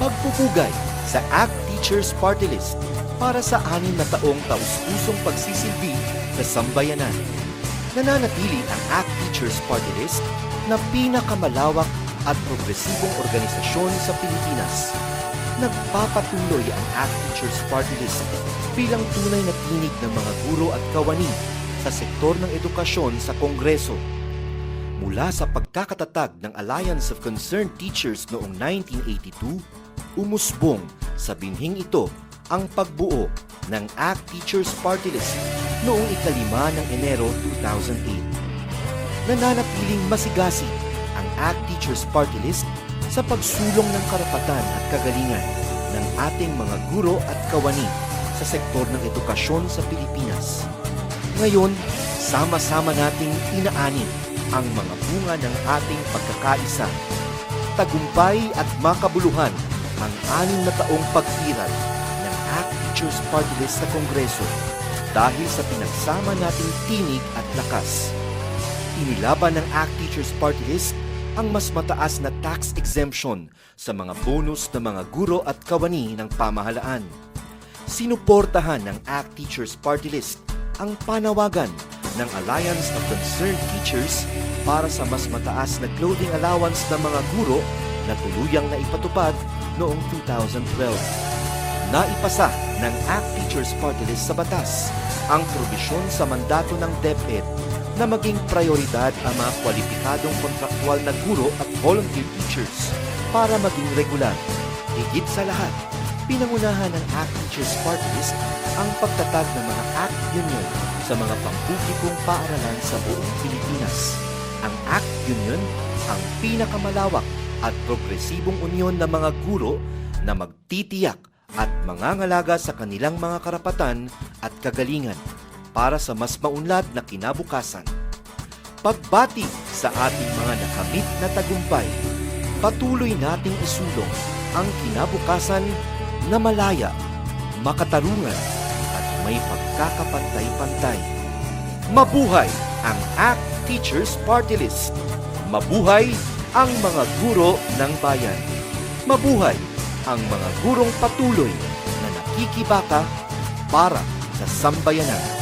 Pagpupugay sa ACT Teachers Party List para sa anim na taong taus-pusong pagsisilbi sa sambayanan. Nananatili ang ACT Teachers Party List na pinakamalawak at progresibong organisasyon sa Pilipinas. Nagpapatuloy ang ACT Teachers Party List bilang tunay na tinig ng mga guro at kawani sa sektor ng edukasyon sa Kongreso. Mula sa pagkakatatag ng Alliance of Concerned Teachers noong 1982, umusbong sa binhing ito ang pagbuo ng ACT Teachers Party List noong ikalima ng Enero 2008. Nananatiling masigasi ang ACT Teachers Party List sa pagsulong ng karapatan at kagalingan ng ating mga guro at kawani sa sektor ng edukasyon sa Pilipinas. Ngayon, sama-sama nating inaanin ang mga bunga ng ating pagkakaisa. Tagumpay at makabuluhan ang anim na taong pagtiran ng ACT Teachers Party List sa Kongreso dahil sa pinagsama nating tinig at lakas. Inilaban ng ACT Teachers Party List ang mas mataas na tax exemption sa mga bonus ng mga guro at kawani ng pamahalaan. Sinuportahan ng ACT Teachers Party List ang panawagan ng Alliance of Concerned Teachers para sa mas mataas na clothing allowance ng mga guro na tuluyang naipatupad noong 2012. Naipasa ng ACT Teachers Party List sa batas ang probisyon sa mandato ng DepEd na maging prioridad ang mga kwalipikadong kontraktual na guro at volunteer teachers para maging regular. Higit sa lahat, pinangunahan ng ACT Teachers Party List ang pagtatag ng mga ACT Union sa mga pampublikong paaralan sa buong Pilipinas. Ang ACT Union ang pinakamalawak at progresibong unyon ng mga guro na magtitiyak at mangangalaga sa kanilang mga karapatan at kagalingan para sa mas maunlad na kinabukasan. Pagbati sa ating mga nakamit na tagumpay, patuloy nating isulong ang kinabukasan na malaya, makatarungan at may pagkakapantay-pantay. Mabuhay ang ACT Teachers Party List! Mabuhay ang mga guro ng bayan! Mabuhay ang mga gurong patuloy na nakikibaka para sa sambayanan.